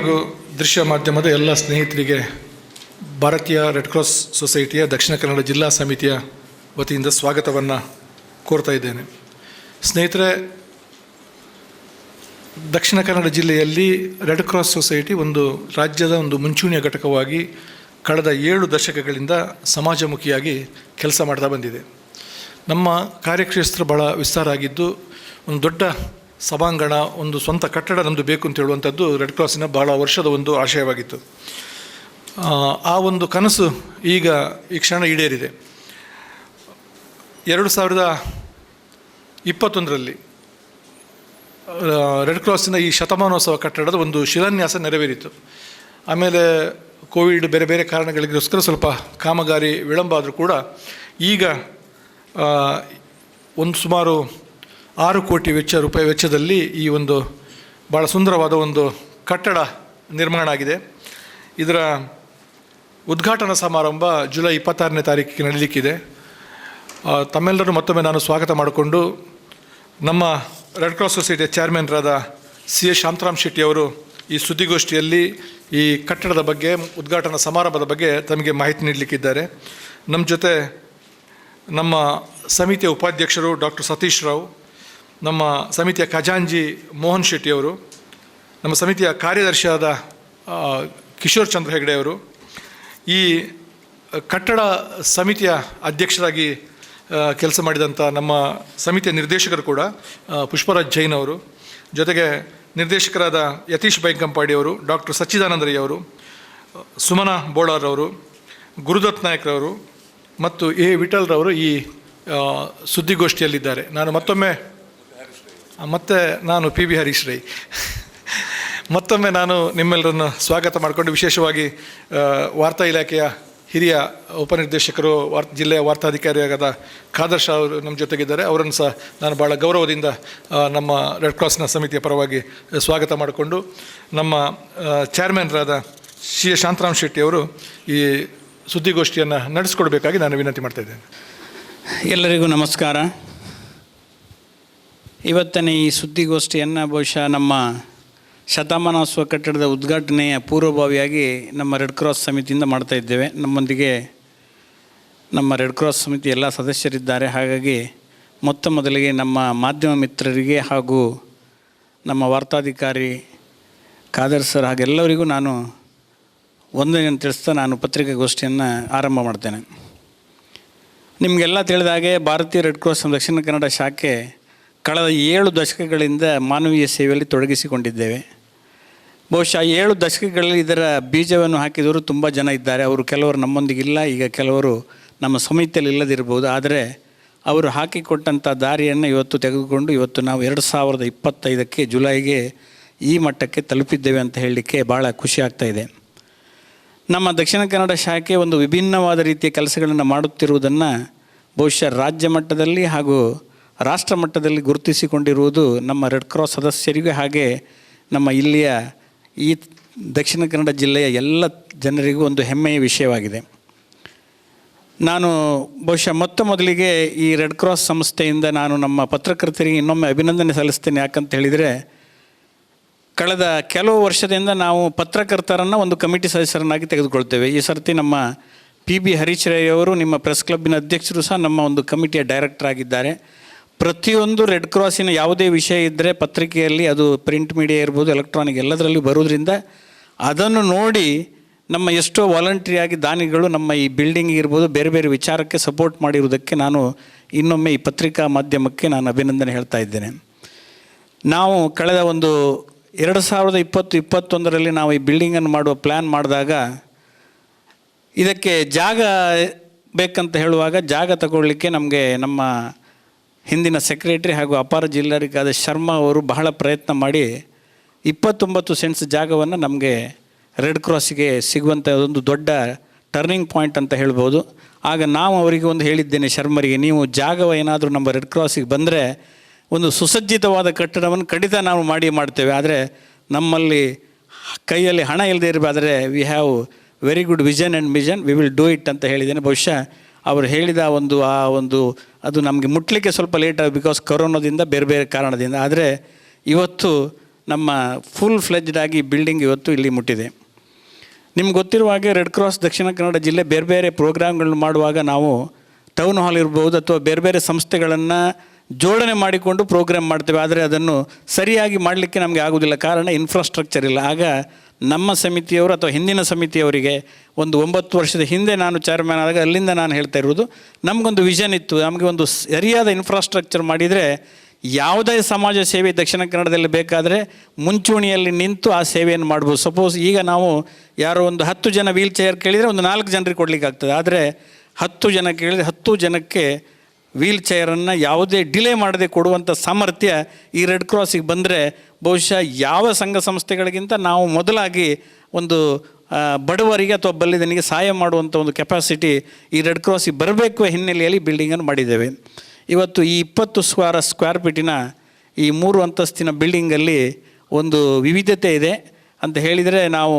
ಹಾಗೂ ದೃಶ್ಯ ಮಾಧ್ಯಮದ ಎಲ್ಲ ಸ್ನೇಹಿತರಿಗೆ ಭಾರತೀಯ ರೆಡ್ ಕ್ರಾಸ್ ಸೊಸೈಟಿಯ ದಕ್ಷಿಣ ಕನ್ನಡ ಜಿಲ್ಲಾ ಸಮಿತಿಯ ವತಿಯಿಂದ ಸ್ವಾಗತವನ್ನು ಕೋರ್ತಾ ಇದ್ದೇನೆ. ಸ್ನೇಹಿತರೆ, ದಕ್ಷಿಣ ಕನ್ನಡ ಜಿಲ್ಲೆಯಲ್ಲಿ ರೆಡ್ ಕ್ರಾಸ್ ಸೊಸೈಟಿ ಒಂದು ರಾಜ್ಯದ ಒಂದು ಮುಂಚೂಣಿಯ ಘಟಕವಾಗಿ ಕಳೆದ ಏಳು ದಶಕಗಳಿಂದ ಸಮಾಜಮುಖಿಯಾಗಿ ಕೆಲಸ ಮಾಡ್ತಾ ಬಂದಿದೆ. ನಮ್ಮ ಕಾರ್ಯಕ್ಷೇತ್ರ ಭಾಳ ವಿಸ್ತಾರ ಆಗಿದ್ದು, ಒಂದು ದೊಡ್ಡ ಸಭಾಂಗಣ ಒಂದು ಸ್ವಂತ ಕಟ್ಟಡ ನಮ್ಮದು ಬೇಕು ಅಂತ ಹೇಳುವಂಥದ್ದು ರೆಡ್ ಕ್ರಾಸಿನ ಭಾಳ ವರ್ಷದ ಒಂದು ಆಶಯವಾಗಿತ್ತು. ಆ ಒಂದು ಕನಸು ಈಗ ಈ ಕ್ಷಣ ಈಡೇರಿದೆ. ಎರಡು ಸಾವಿರದ ಇಪ್ಪತ್ತೊಂದರಲ್ಲಿ ರೆಡ್ ಕ್ರಾಸಿನ ಈ ಶತಮಾನೋತ್ಸವ ಕಟ್ಟಡದ ಒಂದು ಶಿಲಾನ್ಯಾಸ ನೆರವೇರಿತು. ಆಮೇಲೆ ಕೋವಿಡ್ ಬೇರೆ ಬೇರೆ ಕಾರಣಗಳಿಗೋಸ್ಕರ ಸ್ವಲ್ಪ ಕಾಮಗಾರಿ ವಿಳಂಬ ಆದರೂ ಕೂಡ ಈಗ ಒಂದು ಸುಮಾರು ಆರು ಕೋಟಿ ವೆಚ್ಚ ರೂಪಾಯಿ ವೆಚ್ಚದಲ್ಲಿ ಈ ಒಂದು ಭಾಳ ಸುಂದರವಾದ ಒಂದು ಕಟ್ಟಡ ನಿರ್ಮಾಣ ಆಗಿದೆ ಇದರ ಉದ್ಘಾಟನಾ ಸಮಾರಂಭ ಜುಲೈ ಇಪ್ಪತ್ತಾರನೇ ತಾರೀಕಿಗೆ ನಡೀಲಿಕ್ಕಿದೆ. ತಮ್ಮೆಲ್ಲರೂ ಮತ್ತೊಮ್ಮೆ ನಾನು ಸ್ವಾಗತ ಮಾಡಿಕೊಂಡು ನಮ್ಮ ರೆಡ್ ಕ್ರಾಸ್ ಸೊಸೈಟಿಯ ಚೇರ್ಮನ್ರಾದ ಸಿ ಎ ಶಾಂತರಾಮ್ ಶೆಟ್ಟಿ ಅವರು ಈ ಸುದ್ದಿಗೋಷ್ಠಿಯಲ್ಲಿ ಈ ಕಟ್ಟಡದ ಬಗ್ಗೆ, ಉದ್ಘಾಟನಾ ಸಮಾರಂಭದ ಬಗ್ಗೆ ತಮಗೆ ಮಾಹಿತಿ ನೀಡಲಿಕ್ಕಿದ್ದಾರೆ. ನಮ್ಮ ಜೊತೆ ನಮ್ಮ ಸಮಿತಿಯ ಉಪಾಧ್ಯಕ್ಷರು ಡಾಕ್ಟರ್ ಸತೀಶ್ ರಾವ್ ನಮ್ಮ ಸಮಿತಿಯ ಖಜಾಂಜಿ ಮೋಹನ್ ಶೆಟ್ಟಿಯವರು ನಮ್ಮ ಸಮಿತಿಯ ಕಾರ್ಯದರ್ಶಿಯಾದ ಕಿಶೋರ್ ಚಂದ್ರ ಹೆಗಡೆ ಅವರು, ಈ ಕಟ್ಟಡ ಸಮಿತಿಯ ಅಧ್ಯಕ್ಷರಾಗಿ ಕೆಲಸ ಮಾಡಿದಂಥ ನಮ್ಮ ಸಮಿತಿಯ ನಿರ್ದೇಶಕರು ಕೂಡ ಪುಷ್ಪರಾಜ್ ಜೈನ್ ಅವರು, ಜೊತೆಗೆ ನಿರ್ದೇಶಕರಾದ ಯತೀಶ್ ಬೈಕಂಪಾಡಿಯವರು ಡಾಕ್ಟರ್ ಸಚ್ಚಿದಾನಂದ ರೈ ಅವರು, ಸುಮನ ಬೋಳಾರ್ ಅವರು, ಗುರುದತ್ ನಾಯಕ್ರವರು ಮತ್ತು ಎ ವಿಠಲ್ರವರು ಈ ಸುದ್ದಿಗೋಷ್ಠಿಯಲ್ಲಿದ್ದಾರೆ. ನಾನು ಮತ್ತೊಮ್ಮೆ ಮತ್ತು ನಾನು ಪಿ ಬಿ ಹರೀಶ್ ರೈ ಮತ್ತೊಮ್ಮೆ ನಾನು ನಿಮ್ಮೆಲ್ಲರನ್ನು ಸ್ವಾಗತ ಮಾಡಿಕೊಂಡು ವಿಶೇಷವಾಗಿ ವಾರ್ತಾ ಇಲಾಖೆಯ ಹಿರಿಯ ಉಪನಿರ್ದೇಶಕರು, ವಾರ್, ಜಿಲ್ಲೆಯ ವಾರ್ತಾಧಿಕಾರಿಯಾಗದ ಖಾದರ್ ಶಾ ಅವರು ನಮ್ಮ ಜೊತೆಗಿದ್ದಾರೆ. ಅವರನ್ನು ಸಹ ನಾನು ಭಾಳ ಗೌರವದಿಂದ ನಮ್ಮ ರೆಡ್ ಕ್ರಾಸ್ನ ಸಮಿತಿಯ ಪರವಾಗಿ ಸ್ವಾಗತ ಮಾಡಿಕೊಂಡು, ನಮ್ಮ ಚೇರ್ಮನ್ರಾದ ಸಿ ಎ ಶಾಂತರಾಮ್ ಶೆಟ್ಟಿ ಅವರು ಈ ಸುದ್ದಿಗೋಷ್ಠಿಯನ್ನು ನಡೆಸ್ಕೊಡ್ಬೇಕಾಗಿ ನಾನು ವಿನಂತಿ ಮಾಡ್ತಾ ಇದ್ದೇನೆ. ಎಲ್ಲರಿಗೂ ನಮಸ್ಕಾರ. ಇವತ್ತಿನ ಈ ಸುದ್ದಿಗೋಷ್ಠಿಯನ್ನು ಬಹುಶಃ ನಮ್ಮ ಶತಮಾನೋತ್ಸವ ಕಟ್ಟಡದ ಉದ್ಘಾಟನೆಯ ಪೂರ್ವಭಾವಿಯಾಗಿ ನಮ್ಮ ರೆಡ್ ಕ್ರಾಸ್ ಸಮಿತಿಯಿಂದ ಮಾಡ್ತಾ ಇದ್ದೇವೆ. ನಮ್ಮೊಂದಿಗೆ ನಮ್ಮ ರೆಡ್ ಕ್ರಾಸ್ ಸಮಿತಿ ಎಲ್ಲ ಸದಸ್ಯರಿದ್ದಾರೆ. ಹಾಗಾಗಿ ಮೊತ್ತ ಮೊದಲಿಗೆ ನಮ್ಮ ಮಾಧ್ಯಮ ಮಿತ್ರರಿಗೆ ಹಾಗೂ ನಮ್ಮ ವಾರ್ತಾಧಿಕಾರಿ ಖಾದರ್ ಸರ್ ಹಾಗೆಲ್ಲರಿಗೂ ನಾನು ಒಂದನೇ ತಿಳಿಸ್ತಾ ನಾನು ಪತ್ರಿಕಾಗೋಷ್ಠಿಯನ್ನು ಆರಂಭ ಮಾಡ್ತೇನೆ. ನಿಮಗೆಲ್ಲ ತಿಳಿದ ಹಾಗೆ ಭಾರತೀಯ ರೆಡ್ ಕ್ರಾಸ್ ದಕ್ಷಿಣ ಕನ್ನಡ ಶಾಖೆ ಕಳೆದ ಏಳು ದಶಕಗಳಿಂದ ಮಾನವೀಯ ಸೇವೆಯಲ್ಲಿ ತೊಡಗಿಸಿಕೊಂಡಿದ್ದೇವೆ. ಬಹುಶಃ ಏಳು ದಶಕಗಳಲ್ಲಿ ಇದರ ಬೀಜವನ್ನು ಹಾಕಿದವರು ತುಂಬ ಜನ ಇದ್ದಾರೆ. ಅವರು ಕೆಲವರು ನಮ್ಮೊಂದಿಗಿಲ್ಲ ಈಗ ಕೆಲವರು ನಮ್ಮ ಸಮಿತಿಯಲ್ಲಿ ಇಲ್ಲದಿರ್ಬೋದು ಆದರೆ ಅವರು ಹಾಕಿಕೊಟ್ಟಂಥ ದಾರಿಯನ್ನು ಇವತ್ತು ತೆಗೆದುಕೊಂಡು ಇವತ್ತು ನಾವು ಎರಡು ಸಾವಿರದ ಇಪ್ಪತ್ತೈದಕ್ಕೆ ಜುಲೈಗೆ ಈ ಮಟ್ಟಕ್ಕೆ ತಲುಪಿದ್ದೇವೆ ಅಂತ ಹೇಳಲಿಕ್ಕೆ ಭಾಳ ಖುಷಿ ಆಗ್ತಾಯಿದೆ ನಮ್ಮ ದಕ್ಷಿಣ ಕನ್ನಡ ಶಾಖೆ ಒಂದು ವಿಭಿನ್ನವಾದ ರೀತಿಯ ಕೆಲಸಗಳನ್ನು ಮಾಡುತ್ತಿರುವುದನ್ನು ಬಹುಶಃ ರಾಜ್ಯ ಮಟ್ಟದಲ್ಲಿ ಹಾಗೂ ರಾಷ್ಟ್ರ ಮಟ್ಟದಲ್ಲಿ ಗುರುತಿಸಿಕೊಂಡಿರುವುದು ನಮ್ಮ ರೆಡ್ ಕ್ರಾಸ್ ಸದಸ್ಯರಿಗೂ ಹಾಗೆ ನಮ್ಮ ಇಲ್ಲಿಯ ಈ ದಕ್ಷಿಣ ಕನ್ನಡ ಜಿಲ್ಲೆಯ ಎಲ್ಲ ಜನರಿಗೂ ಒಂದು ಹೆಮ್ಮೆಯ ವಿಷಯವಾಗಿದೆ. ನಾನು ಬಹುಶಃ ಮೊತ್ತ ಮೊದಲಿಗೆ ಈ ರೆಡ್ ಕ್ರಾಸ್ ಸಂಸ್ಥೆಯಿಂದ ನಾನು ನಮ್ಮ ಪತ್ರಕರ್ತರಿಗೆ ಇನ್ನೊಮ್ಮೆ ಅಭಿನಂದನೆ ಸಲ್ಲಿಸ್ತೇನೆ. ಯಾಕಂತ ಹೇಳಿದರೆ ಕಳೆದ ಕೆಲವು ವರ್ಷದಿಂದ ನಾವು ಪತ್ರಕರ್ತರನ್ನು ಒಂದು ಕಮಿಟಿ ಸದಸ್ಯರನ್ನಾಗಿ ತೆಗೆದುಕೊಳ್ತೇವೆ. ಈ ಸರ್ತಿ ನಮ್ಮ ಪಿ ಬಿ ಹರೀಶ್ ರೈ ಅವರು, ನಿಮ್ಮ ಪ್ರೆಸ್ ಕ್ಲಬ್ಬಿನ ಅಧ್ಯಕ್ಷರು ಸಹ ನಮ್ಮ ಒಂದು ಕಮಿಟಿಯ ಡೈರೆಕ್ಟರ್ ಆಗಿದ್ದಾರೆ. ಪ್ರತಿಯೊಂದು ರೆಡ್ ಕ್ರಾಸಿನ ಯಾವುದೇ ವಿಷಯ ಇದ್ದರೆ ಪತ್ರಿಕೆಯಲ್ಲಿ ಅದು ಪ್ರಿಂಟ್ ಮೀಡಿಯಾ ಇರ್ಬೋದು ಎಲೆಕ್ಟ್ರಾನಿಕ್ ಎಲ್ಲದರಲ್ಲಿ ಬರೋದ್ರಿಂದ ಅದನ್ನು ನೋಡಿ ನಮ್ಮ ಎಷ್ಟೋ ವಾಲಂಟ್ರಿಯಾಗಿ ದಾನಿಗಳು ನಮ್ಮ ಈ ಬಿಲ್ಡಿಂಗ್ ಇರ್ಬೋದು, ಬೇರೆ ಬೇರೆ ವಿಚಾರಕ್ಕೆ ಸಪೋರ್ಟ್ ಮಾಡಿರುವುದಕ್ಕೆ ನಾನು ಇನ್ನೊಮ್ಮೆ ಈ ಪತ್ರಿಕಾ ಮಾಧ್ಯಮಕ್ಕೆ ನಾನು ಅಭಿನಂದನೆ ಹೇಳ್ತಾ ಇದ್ದೇನೆ. ನಾವು ಕಳೆದ ಒಂದು ಎರಡು ಸಾವಿರದ ಇಪ್ಪತ್ತು, ಇಪ್ಪತ್ತೊಂದರಲ್ಲಿ ನಾವು ಈ ಬಿಲ್ಡಿಂಗನ್ನು ಮಾಡುವ ಪ್ಲ್ಯಾನ್ ಮಾಡಿದಾಗ ಇದಕ್ಕೆ ಜಾಗ ಬೇಕಂತ ಹೇಳುವಾಗ ಜಾಗ ತಗೊಳ್ಳಿಕ್ಕೆ ನಮಗೆ ನಮ್ಮ ಹಿಂದಿನ ಸೆಕ್ರೆಟರಿ ಹಾಗೂ ಅಪಾರ ಜಿಲ್ಲಾಧಿಕಾರಿ ಶರ್ಮಾ ಅವರು ಬಹಳ ಪ್ರಯತ್ನ ಮಾಡಿ ಇಪ್ಪತ್ತೊಂಬತ್ತು ಸೆಂಟ್ಸ್ ಜಾಗವನ್ನು ನಮಗೆ ರೆಡ್ ಕ್ರಾಸ್ಗೆ ಸಿಗುವಂಥ ಒಂದು ದೊಡ್ಡ ಟರ್ನಿಂಗ್ ಪಾಯಿಂಟ್ ಅಂತ ಹೇಳ್ಬೋದು. ಆಗ ನಾವು ಅವರಿಗೆ ಒಂದು ಹೇಳಿದ್ದೇನೆ ಶರ್ಮರಿಗೆ, ನೀವು ಜಾಗ ಏನಾದರೂ ನಮ್ಮ ರೆಡ್ ಕ್ರಾಸಿಗೆ ಬಂದರೆ ಒಂದು ಸುಸಜ್ಜಿತವಾದ ಕಟ್ಟಡವನ್ನು ಖಂಡಿತ ನಾವು ಮಾಡಿ ಮಾಡ್ತೇವೆ. ಆದರೆ ನಮ್ಮಲ್ಲಿ ಕೈಯಲ್ಲಿ ಹಣ ಇಲ್ಲದೆ ಇರಬೇಕಾದ್ರೆ we have very good vision and mission we will do it ಅಂತ ಹೇಳಿದ್ದೇನೆ. ಬಹುಶಃ ಅವರು ಹೇಳಿದ ಒಂದು, ಆ ಒಂದು, ಅದು ನಮಗೆ ಮುಟ್ಲಿಕ್ಕೆ ಸ್ವಲ್ಪ ಲೇಟ್ ಆಗಿ ಬಿಕಾಸ್ ಕೊರೋನಾದಿಂದ ಬೇರೆ ಬೇರೆ ಕಾರಣದಿಂದ. ಆದರೆ ಇವತ್ತು ನಮ್ಮ ಫುಲ್ ಫ್ಲೆಜ್ಡ್ ಆಗಿ ಬಿಲ್ಡಿಂಗ್ ಇವತ್ತು ಇಲ್ಲಿ ಮುಟ್ಟಿದೆ. ನಿಮ್ಗೆ ಗೊತ್ತಿರುವ ಹಾಗೆ ರೆಡ್ ಕ್ರಾಸ್ ದಕ್ಷಿಣ ಕನ್ನಡ ಜಿಲ್ಲೆ ಬೇರೆ ಬೇರೆ ಪ್ರೋಗ್ರಾಮ್ಗಳನ್ನ ಮಾಡುವಾಗ ನಾವು ಟೌನ್ ಹಾಲ್ ಇರ್ಬೋದು ಅಥವಾ ಬೇರೆ ಬೇರೆ ಸಂಸ್ಥೆಗಳನ್ನು ಜೋಡಣೆ ಮಾಡಿಕೊಂಡು ಪ್ರೋಗ್ರಾಮ್ ಮಾಡ್ತೇವೆ. ಆದರೆ ಅದನ್ನು ಸರಿಯಾಗಿ ಮಾಡಲಿಕ್ಕೆ ನಮಗೆ ಆಗೋದಿಲ್ಲ. ಕಾರಣ ಇನ್ಫ್ರಾಸ್ಟ್ರಕ್ಚರ್ ಇಲ್ಲ. ಆಗ ನಮ್ಮ ಸಮಿತಿಯವರು ಅಥವಾ ಹಿಂದಿನ ಸಮಿತಿಯವರಿಗೆ ಒಂದು ಒಂಬತ್ತು ವರ್ಷದ ಹಿಂದೆ ನಾನು ಚೇರ್ಮನ್ ಆದಾಗ ಅಲ್ಲಿಂದ ನಾನು ಹೇಳ್ತಾ ಇರೋದು ನಮಗೊಂದು ವಿಷನ್ ಇತ್ತು, ನಮಗೆ ಒಂದು ಸರಿಯಾದ ಇನ್ಫ್ರಾಸ್ಟ್ರಕ್ಚರ್ ಮಾಡಿದರೆ ಯಾವುದೇ ಸಮಾಜ ಸೇವೆ ದಕ್ಷಿಣ ಕನ್ನಡದಲ್ಲಿ ಬೇಕಾದರೆ ಮುಂಚೂಣಿಯಲ್ಲಿ ನಿಂತು ಆ ಸೇವೆಯನ್ನು ಮಾಡ್ಬೋದು. ಸಪೋಸ್ ಈಗ ನಾವು ಯಾರೋ ಒಂದು ಹತ್ತು ಜನ ವೀಲ್ ಚೇರ್ ಕೇಳಿದರೆ ಒಂದು ನಾಲ್ಕು ಜನರಿಗೆ ಕೊಡಲಿಕ್ಕೆ ಆಗ್ತದೆ ಆದರೆ ಹತ್ತು ಜನ ಕೇಳಿದರೆ ಹತ್ತು ಜನಕ್ಕೆ ವೀಲ್ ಚೇರನ್ನು ಯಾವುದೇ ಡಿಲೇ ಮಾಡದೆ ಕೊಡುವಂಥ ಸಾಮರ್ಥ್ಯ ಈ ರೆಡ್ ಕ್ರಾಸಿಗೆ ಬಂದರೆ ಬಹುಶಃ ಯಾವ ಸಂಘ ಸಂಸ್ಥೆಗಳಿಗಿಂತ ನಾವು ಮೊದಲಾಗಿ ಒಂದು ಬಡವರಿಗೆ ಅಥವಾ ಬಲ್ಲಿದನಿಗೆ ಸಹಾಯ ಮಾಡುವಂಥ ಒಂದು ಕೆಪಾಸಿಟಿ ಈ ರೆಡ್ ಕ್ರಾಸಿಗೆ ಬರಬೇಕು ಹಿನ್ನೆಲೆಯಲ್ಲಿ ಬಿಲ್ಡಿಂಗನ್ನು ಮಾಡಿದ್ದೇವೆ. ಇವತ್ತು ಈ ಇಪ್ಪತ್ತು ಸ್ಕ್ವಾರ ಸ್ಕ್ವೇರ್ ಫೀಟಿನ ಈ ಮೂರು ಅಂತಸ್ತಿನ ಬಿಲ್ಡಿಂಗಲ್ಲಿ ಒಂದು ವಿವಿಧತೆ ಇದೆ ಅಂತ ಹೇಳಿದರೆ ನಾವು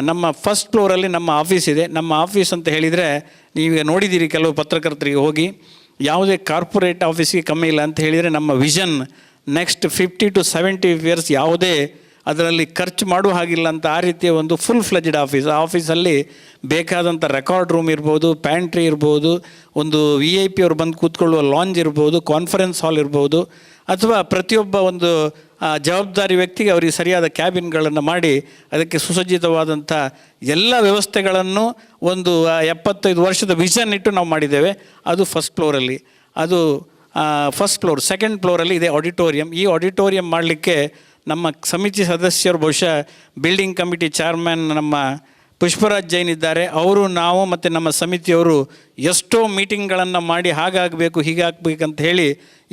ನಮ್ಮ ಫಸ್ಟ್ ಫ್ಲೋರಲ್ಲಿ ನಮ್ಮ ಆಫೀಸ್ ಇದೆ. ನಮ್ಮ ಆಫೀಸ್ ಅಂತ ಹೇಳಿದರೆ ನೀವೀಗ ನೋಡಿದ್ದೀರಿ ಕೆಲವು ಪತ್ರಕರ್ತರಿಗೆ ಹೋಗಿ. ಯಾವುದೇ ಕಾರ್ಪೊರೇಟ್ ಆಫೀಸಿಗೆ ಕಮ್ಮಿ ಇಲ್ಲ ಅಂತ ಹೇಳಿದರೆ ನಮ್ಮ vision next fifty to seventy years ಯಾವುದೇ ಅದರಲ್ಲಿ ಖರ್ಚು ಮಾಡುವ ಹಾಗಿಲ್ಲ ಅಂತ ಆ ರೀತಿಯ ಒಂದು ಫುಲ್ ಫ್ಲೆಜ್ಡ್ ಆಫೀಸ್ ಆ ಆಫೀಸಲ್ಲಿ ಬೇಕಾದಂಥ ರೆಕಾರ್ಡ್ ರೂಮ್ ಇರ್ಬೋದು ಪ್ಯಾಂಟ್ರಿ ಇರ್ಬೋದು, ಒಂದು ವಿ ಐ ಪಿ ಅವ್ರು ಬಂದು ಕೂತ್ಕೊಳ್ಳುವ ಲಾಂಜ್ ಇರ್ಬೋದು ಕಾನ್ಫರೆನ್ಸ್ ಹಾಲ್ ಇರ್ಬೋದು ಅಥವಾ ಪ್ರತಿಯೊಬ್ಬ ಒಂದು ಜವಾಬ್ದಾರಿ ವ್ಯಕ್ತಿಗೆ ಅವರಿಗೆ ಸರಿಯಾದ ಕ್ಯಾಬಿನ್ಗಳನ್ನು ಮಾಡಿ, ಅದಕ್ಕೆ ಸುಸಜ್ಜಿತವಾದಂಥ ಎಲ್ಲ ವ್ಯವಸ್ಥೆಗಳನ್ನು ಒಂದು ಎಪ್ಪತ್ತೈದು ವರ್ಷದ ವಿಷನ್ ಇಟ್ಟು ನಾವು ಮಾಡಿದ್ದೇವೆ. ಅದು ಫಸ್ಟ್ ಫ್ಲೋರಲ್ಲಿ. ಅದು ಫಸ್ಟ್ ಫ್ಲೋರ್, ಸೆಕೆಂಡ್ ಫ್ಲೋರಲ್ಲಿ ಇದೆ ಆಡಿಟೋರಿಯಂ. ಈ ಆಡಿಟೋರಿಯಂ ಮಾಡಲಿಕ್ಕೆ ನಮ್ಮ ಸಮಿತಿ ಸದಸ್ಯರು ಬಹುಶಃ ಬಿಲ್ಡಿಂಗ್ ಕಮಿಟಿ ಚೇರ್ಮನ್ ನಮ್ಮ ಪುಷ್ಪರಾಜ್ ಜೈನ್ ಇದ್ದಾರೆ. ಅವರು, ನಾವು ಮತ್ತು ನಮ್ಮ ಸಮಿತಿಯವರು ಎಷ್ಟೋ ಮೀಟಿಂಗ್ಗಳನ್ನು ಮಾಡಿ ಹಾಗಾಗಬೇಕು, ಹೀಗಾಗಬೇಕಂತ ಹೇಳಿ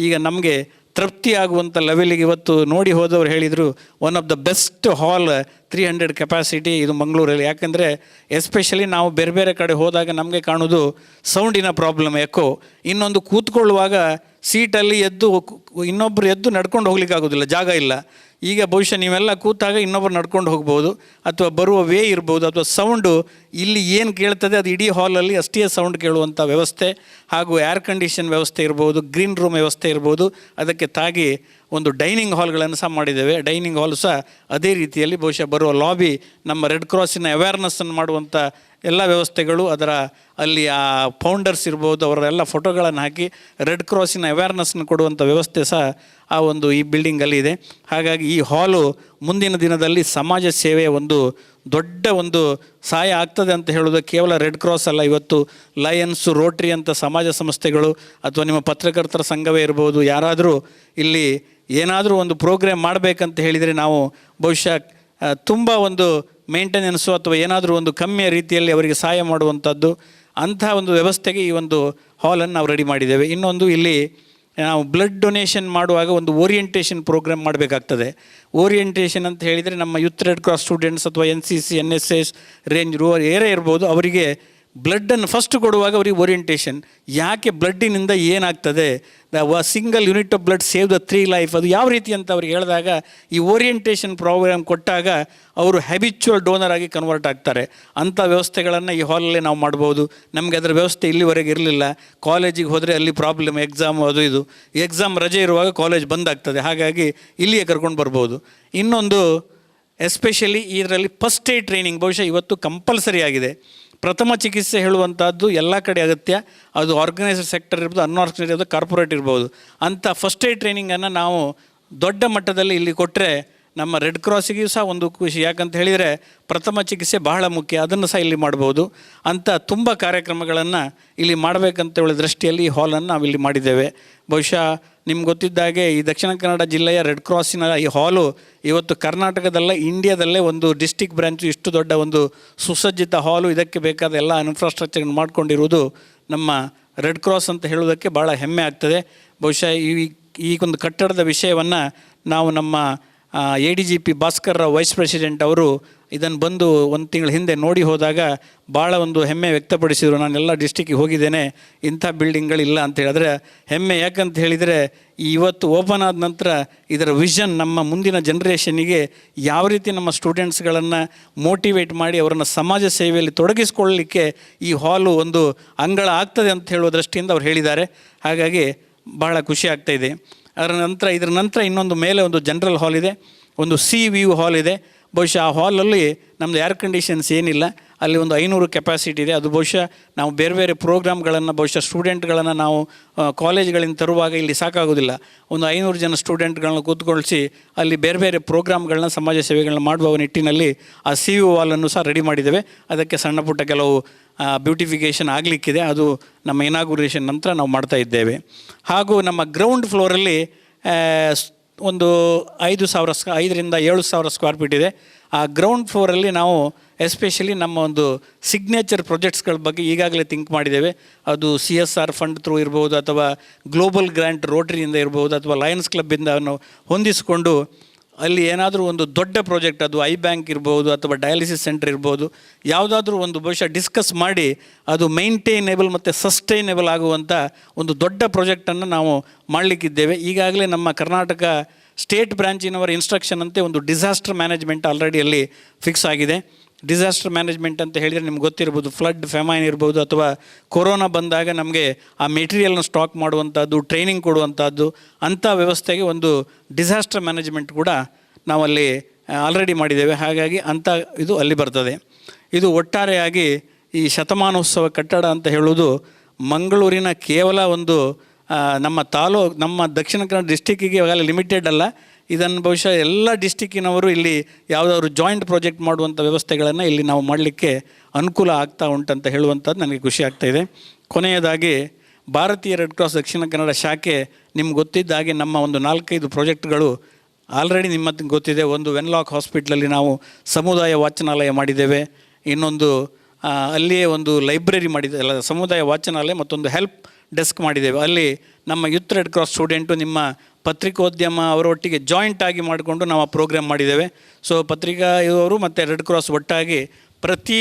ಈಗ ನಮಗೆ ತೃಪ್ತಿ ಆಗುವಂಥ ಲೆವೆಲಿಗೆ ಇವತ್ತು ನೋಡಿ ಹೋದವರು ಹೇಳಿದರು one of the best hall three hundred capacity ಇದು ಮಂಗಳೂರಲ್ಲಿ. ಯಾಕಂದರೆ ಎಸ್ಪೆಷಲಿ ನಾವು ಬೇರೆ ಬೇರೆ ಕಡೆ ಹೋದಾಗ ನಮಗೆ ಕಾಣೋದು ಸೌಂಡಿನ ಪ್ರಾಬ್ಲಮ್ ಯಾಕೋ ಇನ್ನೊಂದು ಕೂತ್ಕೊಳ್ಳುವಾಗ ಸೀಟಲ್ಲಿ ಎದ್ದು ಇನ್ನೊಬ್ಬರು ಎದ್ದು ನಡ್ಕೊಂಡು ಹೋಗ್ಲಿಕ್ಕೆ ಆಗೋದಿಲ್ಲ, ಜಾಗ ಇಲ್ಲ. ಈಗ ಬಹುಶಃ ನೀವೆಲ್ಲ ಕೂತಾಗ ಇನ್ನೊಬ್ಬರು ನಡ್ಕೊಂಡು ಹೋಗ್ಬೋದು, ಅಥವಾ ಬರುವ ವೇ ಇರ್ಬೋದು, ಅಥವಾ ಸೌಂಡು ಇಲ್ಲಿ ಏನು ಕೇಳ್ತದೆ ಅದು ಇಡೀ ಹಾಲಲ್ಲಿ ಅಷ್ಟೇ ಸೌಂಡ್ ಕೇಳುವಂಥ ವ್ಯವಸ್ಥೆ, ಹಾಗೂ ಏರ್ ಕಂಡೀಷನ್ ವ್ಯವಸ್ಥೆ ಇರ್ಬೋದು ಗ್ರೀನ್ ರೂಮ್ ವ್ಯವಸ್ಥೆ ಇರ್ಬೋದು, ಅದಕ್ಕೆ ತಾಗಿ ಒಂದು ಡೈನಿಂಗ್ ಹಾಲ್ಗಳನ್ನು ಸಹ ಮಾಡಿದ್ದೇವೆ. ಡೈನಿಂಗ್ ಹಾಲ್ ಸಹ ಅದೇ ರೀತಿಯಲ್ಲಿ ಬಹುಶಃ ಬರುವ ಲಾಬಿ ನಮ್ಮ ರೆಡ್ ಕ್ರಾಸಿನ ಅವೇರ್ನೆಸ್ಸನ್ನು ಮಾಡುವಂಥ ಎಲ್ಲ ವ್ಯವಸ್ಥೆಗಳು ಅದರ ಅಲ್ಲಿ ಆ ಫೌಂಡರ್ಸ್ ಇರ್ಬೋದು ಅವರೆಲ್ಲ ಫೋಟೋಗಳನ್ನು ಹಾಕಿ ರೆಡ್ ಕ್ರಾಸಿನ ಅವೇರ್ನೆಸ್ನ ಕೊಡುವಂಥ ವ್ಯವಸ್ಥೆ ಸಹ ಆ ಒಂದು ಈ ಬಿಲ್ಡಿಂಗಲ್ಲಿ ಇದೆ. ಹಾಗಾಗಿ ಈ ಹಾಲು ಮುಂದಿನ ದಿನದಲ್ಲಿ ಸಮಾಜ ಸೇವೆಯ ಒಂದು ದೊಡ್ಡ ಒಂದು ಸಹಾಯ ಆಗ್ತದೆ ಅಂತ ಹೇಳೋದು ಕೇವಲ ರೆಡ್ ಕ್ರಾಸ್ ಅಲ್ಲ. ಇವತ್ತು ಲಯನ್ಸು ರೋಟ್ರಿ ಅಂತ ಸಮಾಜ ಸಂಸ್ಥೆಗಳು ಅಥವಾ ನಿಮ್ಮ ಪತ್ರಕರ್ತರ ಸಂಘವೇ ಇರ್ಬೋದು, ಯಾರಾದರೂ ಇಲ್ಲಿ ಏನಾದರೂ ಒಂದು ಪ್ರೋಗ್ರಾಮ್ ಮಾಡಬೇಕಂತ ಹೇಳಿದರೆ ನಾವು ಬಹುಶಃ ತುಂಬ ಒಂದು ಮೇಂಟೆನೆನ್ಸು ಅಥವಾ ಏನಾದರೂ ಒಂದು ಕಮ್ಮಿಯ ರೀತಿಯಲ್ಲಿ ಅವರಿಗೆ ಸಹಾಯ ಮಾಡುವಂಥದ್ದು, ಅಂಥ ಒಂದು ವ್ಯವಸ್ಥೆಗೆ ಈ ಒಂದು ಹಾಲನ್ನು ನಾವು ರೆಡಿ ಮಾಡಿದ್ದೇವೆ. ಇನ್ನೊಂದು ಇಲ್ಲಿ ನಾವು ಬ್ಲಡ್ ಡೊನೇಷನ್ ಮಾಡುವಾಗ ಒಂದು ಓರಿಯೆಂಟೇಷನ್ ಪ್ರೋಗ್ರಾಮ್ ಮಾಡಬೇಕಾಗ್ತದೆ. ಓರಿಯೆಂಟೇಷನ್ ಅಂತ ಹೇಳಿದರೆ ನಮ್ಮ ಯೂತ್ ರೆಡ್ ಕ್ರಾಸ್ ಸ್ಟೂಡೆಂಟ್ಸ್ ಅಥವಾ N C C, N S S, ranger rover ಏರೇ ಇರ್ಬೋದು, ಅವರಿಗೆ ಬ್ಲಡ್ಡನ್ನು ಫಸ್ಟ್ ಕೊಡುವಾಗ ಅವರಿಗೆ ಓರಿಯೆಂಟೇಷನ್ ಯಾಕೆ ಬ್ಲಡ್ಡಿನಿಂದ ಏನಾಗ್ತದೆ? The single unit of blood save the three life ಅದು ಯಾವ ರೀತಿ ಅಂತ ಅವ್ರಿಗೆ ಹೇಳಿದಾಗ, ಈ ಓರಿಯೆಂಟೇಷನ್ ಪ್ರೋಗ್ರಾಮ್ ಕೊಟ್ಟಾಗ ಅವರು ಹ್ಯಾಬಿಚುವಲ್ ಡೋನರ್ ಆಗಿ ಕನ್ವರ್ಟ್ ಆಗ್ತಾರೆ. ಅಂಥ ವ್ಯವಸ್ಥೆಗಳನ್ನು ಈ ಹಾಲಲ್ಲೇ ನಾವು ಮಾಡ್ಬೋದು. ನಮಗೆ ಅದರ ವ್ಯವಸ್ಥೆ ಇಲ್ಲಿವರೆಗೆ ಇರಲಿಲ್ಲ. ಕಾಲೇಜಿಗೆ ಹೋದರೆ ಅಲ್ಲಿ ಪ್ರಾಬ್ಲಮ್ ಎಕ್ಸಾಮ್ ಅದು ಇದು. ಎಕ್ಸಾಮ್ ರಜೆ ಇರುವಾಗ ಕಾಲೇಜ್ ಬಂದಾಗ್ತದೆ ಹಾಗಾಗಿ ಇಲ್ಲಿಯೇ ಕರ್ಕೊಂಡು ಬರ್ಬೋದು. ಇನ್ನೊಂದು ಎಸ್ಪೆಷಲಿ ಇದರಲ್ಲಿ ಫಸ್ಟ್ ಏಡ್ ಟ್ರೈನಿಂಗ್ ಬಹುಶಃ ಇವತ್ತು ಕಂಪಲ್ಸರಿ ಆಗಿದೆ. ಪ್ರಥಮ ಚಿಕಿತ್ಸೆ ಹೇಳುವಂಥದ್ದು ಎಲ್ಲ ಕಡೆ ಅಗತ್ಯ. ಅದು ಆರ್ಗನೈಸ್ಡ್ ಸೆಕ್ಟರ್ ಇರ್ಬೋದು ಅನ್ಆರ್ಗನೈಸ್ ಇರ್ಬೋದು ಕಾರ್ಪೊರೇಟ್ ಇರ್ಬೋದು. ಅಂಥ ಫಸ್ಟ್ ಏಡ್ ಟ್ರೈನಿಂಗನ್ನು ನಾವು ದೊಡ್ಡ ಮಟ್ಟದಲ್ಲಿ ಇಲ್ಲಿ ಕೊಟ್ಟರೆ ನಮ್ಮ ರೆಡ್ ಕ್ರಾಸಿಗೂ ಸಹ ಒಂದು ಖುಷಿ. ಯಾಕಂತ ಹೇಳಿದರೆ ಪ್ರಥಮ ಚಿಕಿತ್ಸೆ ಬಹಳ ಮುಖ್ಯ. ಅದನ್ನು ಸಹ ಇಲ್ಲಿ ಮಾಡ್ಬೋದು. ಅಂಥ ತುಂಬ ಕಾರ್ಯಕ್ರಮಗಳನ್ನು ಇಲ್ಲಿ ಮಾಡಬೇಕಂತ ಹೇಳೋ ದೃಷ್ಟಿಯಲ್ಲಿ ಈ ಹಾಲನ್ನು ನಾವು ಇಲ್ಲಿ ಮಾಡಿದ್ದೇವೆ. ಬಹುಶಃ ನಿಮ್ಗೆ ಗೊತ್ತಿದ್ದಾಗೆ ಈ ದಕ್ಷಿಣ ಕನ್ನಡ ಜಿಲ್ಲೆಯ ರೆಡ್ ಕ್ರಾಸಿನ ಈ ಹಾಲು ಇವತ್ತು ಕರ್ನಾಟಕದಲ್ಲೇ ಇಂಡಿಯಾದಲ್ಲೇ ಒಂದು ಡಿಸ್ಟಿಕ್ ಬ್ರಾಂಚು ಇಷ್ಟು ದೊಡ್ಡ ಒಂದು ಸುಸಜ್ಜಿತ ಹಾಲು ಇದಕ್ಕೆ ಬೇಕಾದ ಎಲ್ಲ ಇನ್ಫ್ರಾಸ್ಟ್ರಕ್ಚರ್ ಮಾಡ್ಕೊಂಡಿರುವುದು ನಮ್ಮ ರೆಡ್ ಕ್ರಾಸ್ ಅಂತ ಹೇಳೋದಕ್ಕೆ ಭಾಳ ಹೆಮ್ಮೆ ಆಗ್ತದೆ. ಬಹುಶಃ ಈ ಈ ಒಂದು ಕಟ್ಟಡದ ವಿಷಯವನ್ನು ನಾವು ನಮ್ಮ A D G P Bhaskar Rao vice president ಅವರು ಇದನ್ನು ಬಂದು ಒಂದು ತಿಂಗಳ ಹಿಂದೆ ನೋಡಿ ಹೋದಾಗ ಭಾಳ ಒಂದು ಹೆಮ್ಮೆ ವ್ಯಕ್ತಪಡಿಸಿದರು. ನಾನೆಲ್ಲ ಡಿಸ್ಟಿಕ್ಕಿಗೆ ಹೋಗಿದ್ದೇನೆ, ಇಂಥ ಬಿಲ್ಡಿಂಗ್ಗಳಿಲ್ಲ ಅಂತ ಹೇಳಿದ್ರೆ, ಹೆಮ್ಮೆ ಯಾಕಂತ ಹೇಳಿದರೆ ಇವತ್ತು ಓಪನ್ ಆದ ನಂತರ ಇದರ ವಿಷನ್ ನಮ್ಮ ಮುಂದಿನ ಜನ್ರೇಷನಿಗೆ ಯಾವ ರೀತಿ ನಮ್ಮ ಸ್ಟೂಡೆಂಟ್ಸ್ಗಳನ್ನು ಮೋಟಿವೇಟ್ ಮಾಡಿ ಅವರನ್ನು ಸಮಾಜ ಸೇವೆಯಲ್ಲಿ ತೊಡಗಿಸ್ಕೊಳ್ಳಲಿಕ್ಕೆ ಈ ಹಾಲು ಒಂದು ಅಂಗಳ ಆಗ್ತದೆ ಅಂತ ಹೇಳುವ ದೃಷ್ಟಿಯಿಂದ ಅವ್ರು ಹೇಳಿದ್ದಾರೆ. ಹಾಗಾಗಿ ಬಹಳ ಖುಷಿ ಆಗ್ತಾಯಿದೆ ಅದರ ನಂತರ ಇದರ ನಂತರ ಇನ್ನೊಂದು ಮೇಲೆ ಒಂದು ಜನರಲ್ ಹಾಲ್ ಇದೆ, ಒಂದು ಸಿ ವ್ಯೂ ಹಾಲ್ ಇದೆ. ಬಹುಶಃ ಆ ಹಾಲಲ್ಲಿ ನಮ್ಮದು ಏರ್ ಕಂಡೀಷನ್ಸ್ ಏನಿಲ್ಲ. ಅಲ್ಲಿ ಒಂದು ಐನೂರು ಕೆಪಾಸಿಟಿ ಇದೆ. ಅದು ಬಹುಶಃ ನಾವು ಬೇರೆ ಬೇರೆ ಪ್ರೋಗ್ರಾಮ್ಗಳನ್ನು ಬಹುಶಃ ಸ್ಟೂಡೆಂಟ್ಗಳನ್ನು ನಾವು ಕಾಲೇಜ್ಗಳಿಂದ ತರುವಾಗ ಇಲ್ಲಿ ಸಾಕಾಗೋದಿಲ್ಲ. ಒಂದು ಐನೂರು ಜನ ಸ್ಟೂಡೆಂಟ್ಗಳನ್ನ ಕೂತ್ಕೊಳಿಸಿ ಅಲ್ಲಿ ಬೇರೆ ಬೇರೆ ಪ್ರೋಗ್ರಾಮ್ಗಳನ್ನ, ಸಮಾಜ ಸೇವೆಗಳನ್ನ ಮಾಡುವ ನಿಟ್ಟಿನಲ್ಲಿ ಆ ಸಿ ಯು ವಾಲನ್ನು ಸಹ ರೆಡಿ ಮಾಡಿದ್ದೇವೆ. ಅದಕ್ಕೆ ಸಣ್ಣ ಪುಟ್ಟ ಕೆಲವು ಬ್ಯೂಟಿಫಿಕೇಷನ್ ಆಗಲಿಕ್ಕಿದೆ. ಅದು ನಮ್ಮ ಇನಾಗುರೇಷನ್ ನಂತರ ನಾವು ಮಾಡ್ತಾ ಇದ್ದೇವೆ. ಹಾಗೂ ನಮ್ಮ ಗ್ರೌಂಡ್ ಫ್ಲೋರಲ್ಲಿ ಒಂದು ಐದು ಸಾವಿರ ಸ್ಕ್, ಐದರಿಂದ ಏಳು ಸಾವಿರ ಸ್ಕ್ವೇರ್ ಫೀಟ್ ಇದೆ. ಆ ಗ್ರೌಂಡ್ ಫ್ಲೋರಲ್ಲಿ ನಾವು ಎಸ್ಪೆಷಲಿ ನಮ್ಮ ಒಂದು ಸಿಗ್ನೇಚರ್ ಪ್ರೊಜೆಕ್ಟ್ಸ್ಗಳ ಬಗ್ಗೆ ಈಗಾಗಲೇ ಥಿಂಕ್ ಮಾಡಿದ್ದೇವೆ. ಅದು C S R fund through ಇರ್ಬೋದು ಅಥವಾ ಗ್ಲೋಬಲ್ ಗ್ರ್ಯಾಂಟ್ ರೋಟರಿಯಿಂದ ಇರ್ಬೋದು ಅಥವಾ ಲಯನ್ಸ್ ಕ್ಲಬ್ಬಿಂದ ನಾವು ಹೊಂದಿಸಿಕೊಂಡು ಅಲ್ಲಿ ಏನಾದರೂ ಒಂದು ದೊಡ್ಡ ಪ್ರಾಜೆಕ್ಟ್ ಅದು ಐ ಬ್ಯಾಂಕ್ ಇರ್ಬೋದು ಅಥವಾ ಡಯಾಲಿಸಿಸ್ ಸೆಂಟರ್ ಇರ್ಬೋದು, ಯಾವುದಾದ್ರೂ ಒಂದು ಬಹುಶಃ ಡಿಸ್ಕಸ್ ಮಾಡಿ ಅದು ಮೈಂಟೈನೇಬಲ್ ಮತ್ತು ಸಸ್ಟೈನೇಬಲ್ ಆಗುವಂಥ ಒಂದು ದೊಡ್ಡ ಪ್ರಾಜೆಕ್ಟನ್ನು ನಾವು ಮಾಡಲಿಕ್ಕಿದ್ದೇವೆ. ಈಗಾಗಲೇ ನಮ್ಮ ಕರ್ನಾಟಕ ಸ್ಟೇಟ್ ಬ್ರಾಂಚಿನವರ ಇನ್ಸ್ಟ್ರಕ್ಷನ್ ಅಂತೆ ಒಂದು ಡಿಸಾಸ್ಟರ್ ಮ್ಯಾನೇಜ್ಮೆಂಟ್ ಆಲ್ರೆಡಿ ಅಲ್ಲಿ ಫಿಕ್ಸ್ ಆಗಿದೆ. ಡಿಸಾಸ್ಟರ್ ಮ್ಯಾನೇಜ್ಮೆಂಟ್ ಅಂತ ಹೇಳಿದರೆ ನಿಮ್ಗೆ ಗೊತ್ತಿರ್ಬೋದು, ಫ್ಲಡ್ ಫೆಮೈನ್ ಇರ್ಬೋದು ಅಥವಾ ಕೊರೋನಾ ಬಂದಾಗ ನಮಗೆ ಆ ಮೆಟೀರಿಯಲ್ನ ಸ್ಟಾಕ್ ಮಾಡುವಂಥದ್ದು, ಟ್ರೈನಿಂಗ್ ಕೊಡುವಂಥದ್ದು, ಅಂಥ ವ್ಯವಸ್ಥೆಗೆ ಒಂದು ಡಿಸಾಸ್ಟರ್ ಮ್ಯಾನೇಜ್ಮೆಂಟ್ ಕೂಡ ನಾವಲ್ಲಿ ಆಲ್ರೆಡಿ ಮಾಡಿದ್ದೇವೆ. ಹಾಗಾಗಿ ಅಂಥ ಇದು ಅಲ್ಲಿ ಬರ್ತದೆ. ಇದು ಒಟ್ಟಾರೆಯಾಗಿ ಈ ಶತಮಾನೋತ್ಸವ ಕಟ್ಟಡ ಅಂತ ಹೇಳುವುದು ಮಂಗಳೂರಿನ ಕೇವಲ ಒಂದು ನಮ್ಮ ತಾಲೂಕು ನಮ್ಮ ದಕ್ಷಿಣ ಕನ್ನಡ ಡಿಸ್ಟಿಕ್ಕಿಗೆ ಇವಾಗಲೇ ಲಿಮಿಟೆಡ್ ಅಲ್ಲ. ಇದನ್ನು ಬಹುಶಃ ಎಲ್ಲ ಡಿಸ್ಟಿಕ್ಕಿನವರು ಇಲ್ಲಿ ಯಾವುದಾದ್ರು ಜಾಯಿಂಟ್ ಪ್ರಾಜೆಕ್ಟ್ ಮಾಡುವಂಥ ವ್ಯವಸ್ಥೆಗಳನ್ನು ಇಲ್ಲಿ ನಾವು ಮಾಡಲಿಕ್ಕೆ ಅನುಕೂಲ ಆಗ್ತಾ ಉಂಟಂತ ಹೇಳುವಂಥದ್ದು ನನಗೆ ಖುಷಿ ಆಗ್ತಾ ಇದೆ. ಕೊನೆಯದಾಗಿ ಭಾರತೀಯ ರೆಡ್ ಕ್ರಾಸ್ ದಕ್ಷಿಣ ಕನ್ನಡ ಶಾಖೆ ನಿಮ್ಗೆ ಗೊತ್ತಿದ್ದ ಹಾಗೆ ನಮ್ಮ ಒಂದು ನಾಲ್ಕೈದು ಪ್ರಾಜೆಕ್ಟ್ಗಳು ಆಲ್ರೆಡಿ ನಿಮ್ಮ ಗೊತ್ತಿದೆ. ಒಂದು ವೆನ್ಲಾಕ್ ಹಾಸ್ಪಿಟ್ಲಲ್ಲಿ ನಾವು ಸಮುದಾಯ ವಾಚನಾಲಯ ಮಾಡಿದ್ದೇವೆ. ಇನ್ನೊಂದು ಅಲ್ಲಿಯೇ ಒಂದು ಲೈಬ್ರರಿ ಮಾಡಿದೆ. ಅಲ್ಲ, ಸಮುದಾಯ ವಾಚನಾಲಯ ಮತ್ತೊಂದು ಹೆಲ್ಪ್ ಡೆಸ್ಕ್ ಮಾಡಿದ್ದೇವೆ. ಅಲ್ಲಿ ನಮ್ಮ ಯುತ್ ರೆಡ್ ಕ್ರಾಸ್ ಸ್ಟೂಡೆಂಟು ನಿಮ್ಮ ಪತ್ರಿಕೋದ್ಯಮ ಅವರೊಟ್ಟಿಗೆ ಜಾಯಿಂಟ್ ಆಗಿ ಮಾಡಿಕೊಂಡು ನಾವು ಆ ಪ್ರೋಗ್ರಾಮ್ ಮಾಡಿದ್ದೇವೆ. ಸೊ ಪತ್ರಿಕಾ ಇವರು ಮತ್ತು ರೆಡ್ ಕ್ರಾಸ್ ಒಟ್ಟಾಗಿ ಪ್ರತಿ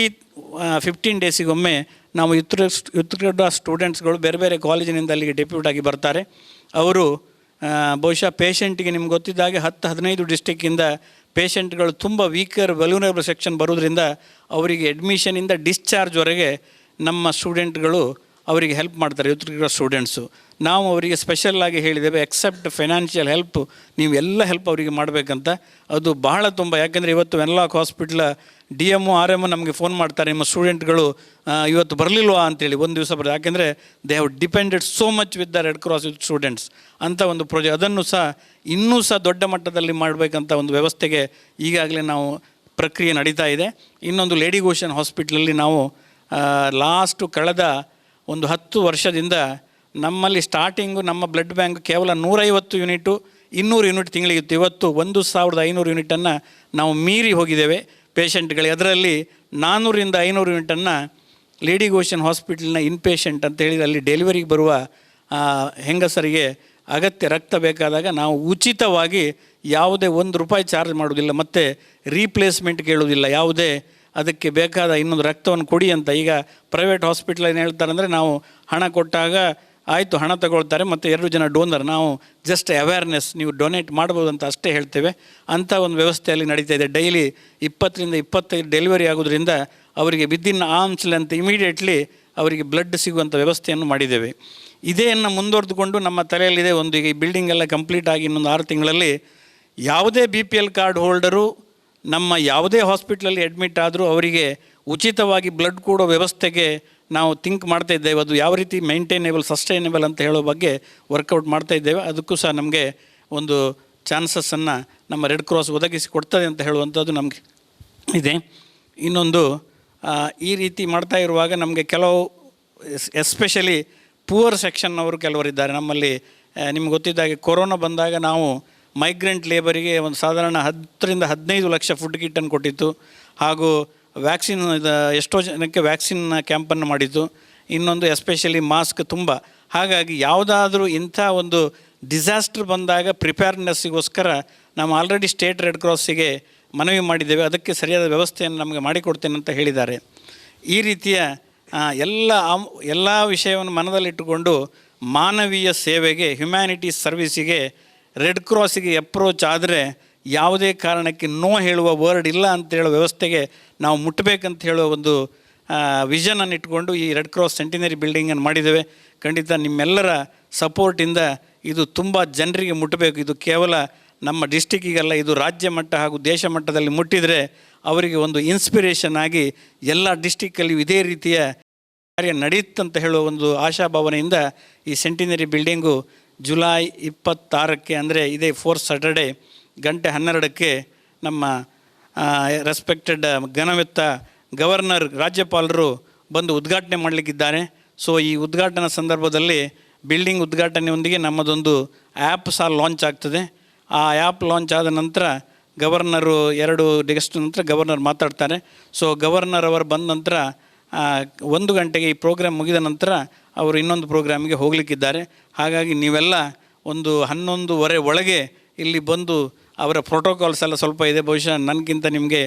ಫಿಫ್ಟೀನ್ ಡೇಸಿಗೊಮ್ಮೆ ನಾವು ಯುತ್ ಯುತ್ ರೆಡ್ ಕ್ರಾಸ್ ಸ್ಟೂಡೆಂಟ್ಸ್ಗಳು ಬೇರೆ ಬೇರೆ ಕಾಲೇಜಿನಿಂದ ಅಲ್ಲಿಗೆ ಡೆಪ್ಯೂಟ್ ಆಗಿ ಬರ್ತಾರೆ. ಅವರು ಬಹುಶಃ ಪೇಷಂಟಿಗೆ ನಿಮ್ಗೆ ಗೊತ್ತಿದ್ದ ಹಾಗೆ ಹತ್ತು, ಹದಿನೈದು ಡಿಸ್ಟಿಕ್ಕಿಂದ ಪೇಷಂಟ್ಗಳು ತುಂಬ ವೀಕರ್ ವೆಲ್ಯೂನರಬಲ್ ಸೆಕ್ಷನ್ ಬರೋದ್ರಿಂದ ಅವರಿಗೆ ಅಡ್ಮಿಷನಿಂದ ಡಿಸ್ಚಾರ್ಜ್ವರೆಗೆ ನಮ್ಮ ಸ್ಟೂಡೆಂಟ್ಗಳು ಅವರಿಗೆ ಹೆಲ್ಪ್ ಮಾಡ್ತಾರೆ ಯೂತ್ ಸ್ಟೂಡೆಂಟ್ಸು ನಾವು ಅವರಿಗೆ ಸ್ಪೆಷಲ್ಲಾಗಿ ಹೇಳಿದ್ದೇವೆ ಎಕ್ಸೆಪ್ಟ್ ಫೈನಾನ್ಷಿಯಲ್ ಹೆಲ್ಪ್ ನೀವು ಎಲ್ಲ ಹೆಲ್ಪ್ ಅವರಿಗೆ ಮಾಡಬೇಕಂತ. ಅದು ಬಹಳ ತುಂಬ, ಯಾಕೆಂದರೆ ಇವತ್ತು Wenlock ಹಾಸ್ಪಿಟ್ಲ D M R M ನಮಗೆ ಫೋನ್ ಮಾಡ್ತಾರೆ, ನಿಮ್ಮ ಸ್ಟೂಡೆಂಟ್ಗಳು ಇವತ್ತು ಬರಲಿಲ್ವಾ? ಅಂತೇಳಿ ಒಂದು ದಿವಸ ಬರೋದು ಯಾಕೆಂದರೆ they have depended so much with the red cross with students ಅಂತ ಒಂದು ಪ್ರಾಜೆಕ್ಟ್ ಅದನ್ನು ಸಹ ಇನ್ನೂ ಸಹ ದೊಡ್ಡ ಮಟ್ಟದಲ್ಲಿ ಮಾಡಬೇಕಂತ ಒಂದು ವ್ಯವಸ್ಥೆಗೆ ಈಗಾಗಲೇ ನಾವು ಪ್ರಕ್ರಿಯೆ ನಡೀತಾ ಇದೆ. ಇನ್ನೊಂದು ಲೇಡಿ ಗೋಷನ್ ಹಾಸ್ಪಿಟ್ಲಲ್ಲಿ ನಾವು ಲಾಸ್ಟು ಕಳೆದ ಒಂದು ಹತ್ತು ವರ್ಷದಿಂದ ನಮ್ಮಲ್ಲಿ ಸ್ಟಾರ್ಟಿಂಗು ನಮ್ಮ ಬ್ಲಡ್ ಬ್ಯಾಂಕ್ ಕೇವಲ ನೂರೈವತ್ತು ಯೂನಿಟು ಇನ್ನೂರು ಯೂನಿಟ್ ತಿಂಗಳಿಗೆ ಇತ್ತು. ಇವತ್ತು ಒಂದು ಸಾವಿರದ ಐನೂರು ಯೂನಿಟನ್ನು ನಾವು ಮೀರಿ ಹೋಗಿದ್ದೇವೆ. ಪೇಷಂಟ್ಗಳಿಗೆ ಅದರಲ್ಲಿ ನಾನ್ನೂರಿಂದ ಐನೂರು ಯೂನಿಟನ್ನು ಲೇಡಿ ಗೋಷನ್ ಹಾಸ್ಪಿಟಲ್ನ ಇನ್ಪೇಷಂಟ್ ಅಂತ ಹೇಳಿದರೆ ಅಲ್ಲಿ ಡೆಲಿವರಿಗೆ ಬರುವ ಹೆಂಗಸರಿಗೆ ಅಗತ್ಯ ರಕ್ತ ಬೇಕಾದಾಗ ನಾವು ಉಚಿತವಾಗಿ ಯಾವುದೇ ಒಂದು ರೂಪಾಯಿ ಚಾರ್ಜ್ ಮಾಡೋದಿಲ್ಲ ಮತ್ತು ರೀಪ್ಲೇಸ್ಮೆಂಟ್ ಕೇಳೋದಿಲ್ಲ ಯಾವುದೇ ಅದಕ್ಕೆ ಬೇಕಾದ ಇನ್ನೊಂದು ರಕ್ತವನ್ನು ಕೊಡಿ ಅಂತ ಈಗ ಪ್ರೈವೇಟ್ ಹಾಸ್ಪಿಟ್ಲ್ ಏನು ಹೇಳ್ತಾರೆ ಅಂದರೆ ನಾವು ಹಣ ಕೊಟ್ಟಾಗ ಆಯಿತು ಹಣ ತಗೊಳ್ತಾರೆ ಮತ್ತು ಎರಡು ಜನ ಡೋನರ್ ನಾವು ಜಸ್ಟ್ ಅವೇರ್ನೆಸ್ ನೀವು ಡೊನೇಟ್ ಮಾಡ್ಬೋದು ಅಂತ ಅಷ್ಟೇ ಹೇಳ್ತೇವೆ. ಅಂಥ ಒಂದು ವ್ಯವಸ್ಥೆಯಲ್ಲಿ ನಡೀತಾ ಇದೆ. ಡೈಲಿ ಇಪ್ಪತ್ತರಿಂದ ಇಪ್ಪತ್ತೈದು ಡೆಲಿವರಿ ಆಗೋದ್ರಿಂದ ಅವರಿಗೆ ವಿದಿನ್ ಆರ್ಮ್ಸ್ ಲೆಂತ್ ಇಮಿಡಿಯೇಟ್ಲಿ ಅವರಿಗೆ ಬ್ಲಡ್ ಸಿಗುವಂಥ ವ್ಯವಸ್ಥೆಯನ್ನು ಮಾಡಿದ್ದೇವೆ. ಇದೇಯನ್ನು ಮುಂದುವರೆದುಕೊಂಡು ನಮ್ಮ ತಲೆಯಲ್ಲಿದೆ ಒಂದು ಈಗ ಈ ಬಿಲ್ಡಿಂಗ್ ಎಲ್ಲ ಕಂಪ್ಲೀಟ್ ಆಗಿ ಇನ್ನೊಂದು ಆರು ತಿಂಗಳಲ್ಲಿ ಯಾವುದೇ B P L card holder ನಮ್ಮ ಯಾವುದೇ ಹಾಸ್ಪಿಟ್ಲಲ್ಲಿ ಅಡ್ಮಿಟ್ ಆದರೂ ಅವರಿಗೆ ಉಚಿತವಾಗಿ ಬ್ಲಡ್ ಕೊಡೋ ವ್ಯವಸ್ಥೆಗೆ ನಾವು ಥಿಂಕ್ ಮಾಡ್ತಾ ಇದ್ದೇವೆ. ಅದು ಯಾವ ರೀತಿ ಮೈಂಟೈನೇಬಲ್ ಸಸ್ಟೈನೇಬಲ್ ಅಂತ ಹೇಳೋ ಬಗ್ಗೆ ವರ್ಕೌಟ್ ಮಾಡ್ತಾ ಇದ್ದೇವೆ. ಅದಕ್ಕೂ ಸಹ ನಮಗೆ ಒಂದು ಚಾನ್ಸಸ್ಸನ್ನು ನಮ್ಮ ರೆಡ್ ಕ್ರಾಸ್ ಒದಗಿಸಿ ಕೊಡ್ತದೆ ಅಂತ ಹೇಳುವಂಥದ್ದು ನಮಗೆ ಇದೆ. ಇನ್ನೊಂದು ಈ ರೀತಿ ಮಾಡ್ತಾ ಇರುವಾಗ ನಮಗೆ ಕೆಲವು ಎಸ್ಪೆಷಲಿ ಪೂವರ್ ಸೆಕ್ಷನ್ನವರು ಕೆಲವರಿದ್ದಾರೆ ನಮ್ಮಲ್ಲಿ ನಿಮ್ಗೆ ಗೊತ್ತಿದ್ದಾಗೆ ಕೊರೋನಾ ಬಂದಾಗ ನಾವು ಮೈಗ್ರೆಂಟ್ ಲೇಬರಿಗೆ ಒಂದು ಸಾಧಾರಣ ಹತ್ತರಿಂದ ಹದಿನೈದು ಲಕ್ಷ ಫುಡ್ ಕಿಟ್ಟನ್ನು ಕೊಟ್ಟಿತ್ತು. ಹಾಗೂ ವ್ಯಾಕ್ಸಿನ್ ಎಷ್ಟೋ ಜನಕ್ಕೆ ವ್ಯಾಕ್ಸಿನ್ ಕ್ಯಾಂಪನ್ನು ಮಾಡಿದ್ದು. ಇನ್ನೊಂದು ಎಸ್ಪೆಷಲಿ ಮಾಸ್ಕ್ ತುಂಬ. ಹಾಗಾಗಿ ಯಾವುದಾದ್ರೂ ಇಂಥ ಒಂದು ಡಿಸಾಸ್ಟ್ರ್ ಬಂದಾಗ ಪ್ರಿಪೇರ್ನೆಸ್ಸಿಗೋಸ್ಕರ ನಾವು ಆಲ್ರೆಡಿ ಸ್ಟೇಟ್ ರೆಡ್ ಕ್ರಾಸಿಗೆ ಮನವಿ ಮಾಡಿದ್ದೇವೆ. ಅದಕ್ಕೆ ಸರಿಯಾದ ವ್ಯವಸ್ಥೆಯನ್ನು ನಮಗೆ ಮಾಡಿಕೊಡ್ತೇನೆ ಅಂತ ಹೇಳಿದ್ದಾರೆ. ಈ ರೀತಿಯ ಎಲ್ಲ ಎಲ್ಲ ವಿಷಯವನ್ನು ಮನದಲ್ಲಿಟ್ಟುಕೊಂಡು ಮಾನವೀಯ ಸೇವೆಗೆ ಹ್ಯುಮ್ಯಾನಿಟೀಸ್ ಸರ್ವಿಸಿಗೆ ರೆಡ್ ಕ್ರಾಸಿಗೆ ಅಪ್ರೋಚ್ ಆದರೆ ಯಾವುದೇ ಕಾರಣಕ್ಕೆ ನೋ ಹೇಳುವ ವರ್ಡ್ ಇಲ್ಲ ಅಂತ ಹೇಳುವ ವ್ಯವಸ್ಥೆಗೆ ನಾವು ಮುಟ್ಟಬೇಕಂತ ಹೇಳುವ ಒಂದು ವಿಷನನ್ನು ಇಟ್ಕೊಂಡು ಈ ರೆಡ್ ಕ್ರಾಸ್ ಸೆಂಟಿನರಿ ಬಿಲ್ಡಿಂಗನ್ನು ಮಾಡಿದ್ದೇವೆ. ಖಂಡಿತ ನಿಮ್ಮೆಲ್ಲರ ಸಪೋರ್ಟಿಂದ ಇದು ತುಂಬ ಜನರಿಗೆ ಮುಟ್ಟಬೇಕು ಇದು ಕೇವಲ ನಮ್ಮ ಡಿಸ್ಟಿಕ್ಕಿಗೆಲ್ಲ ಇದು ರಾಜ್ಯ ಮಟ್ಟ ಹಾಗೂ ದೇಶ ಮಟ್ಟದಲ್ಲಿ ಮುಟ್ಟಿದರೆ ಅವರಿಗೆ ಒಂದು ಇನ್ಸ್ಪಿರೇಷನ್ ಆಗಿ ಎಲ್ಲ ಡಿಸ್ಟಿಕ್ಕಲ್ಲಿ ಇದೇ ರೀತಿಯ ಕಾರ್ಯ ನಡೆಯುತ್ತಂತ ಹೇಳುವ ಒಂದು ಆಶಾಭಾವನೆಯಿಂದ ಈ ಸೆಂಟಿನರಿ ಬಿಲ್ಡಿಂಗು ಜುಲೈ ಇಪ್ಪತ್ತಾರಕ್ಕೆ, ಅಂದರೆ ಇದೇ ಫೋರ್ತ್ ಸ್ಯಾಟರ್ಡೆ ಗಂಟೆ ಹನ್ನೆರಡಕ್ಕೆ ನಮ್ಮ ರೆಸ್ಪೆಕ್ಟೆಡ್ ಘನವೆತ್ತ ಗವರ್ನರ್ ರಾಜ್ಯಪಾಲರು ಬಂದು ಉದ್ಘಾಟನೆ ಮಾಡಲಿಕ್ಕಿದ್ದಾರೆ. ಸೊ ಈ ಉದ್ಘಾಟನಾ ಸಂದರ್ಭದಲ್ಲಿ ಬಿಲ್ಡಿಂಗ್ ಉದ್ಘಾಟನೆಯೊಂದಿಗೆ ನಮ್ಮದೊಂದು ಆ್ಯಪ್ ಸಹ ಲಾಂಚ್ ಆಗ್ತದೆ. ಆ ಆ್ಯಪ್ ಲಾಂಚ್ ಆದ ನಂತರ ಗವರ್ನರು ಎರಡು ಡಿಗಸ್ಟ್ ನಂತರ ಗವರ್ನರ್ ಮಾತಾಡ್ತಾರೆ. ಸೊ ಗವರ್ನರ್ ಅವರು ಬಂದ ನಂತರ ಒಂದು ಗಂಟೆಗೆ ಈ ಪ್ರೋಗ್ರಾಮ್ ಮುಗಿದ ನಂತರ ಅವರು ಇನ್ನೊಂದು ಪ್ರೋಗ್ರಾಮಿಗೆ ಹೋಗಲಿಕ್ಕಿದ್ದಾರೆ. ಹಾಗಾಗಿ ನೀವೆಲ್ಲ ಒಂದು ಹನ್ನೊಂದುವರೆ ಒಳಗೆ ಇಲ್ಲಿ ಬಂದು ಅವರ ಪ್ರೋಟೋಕಾಲ್ಸ್ ಎಲ್ಲ ಸ್ವಲ್ಪ ಇದೆ. ಬಹುಶಃ ನನಗಿಂತ ನಿಮಗೆ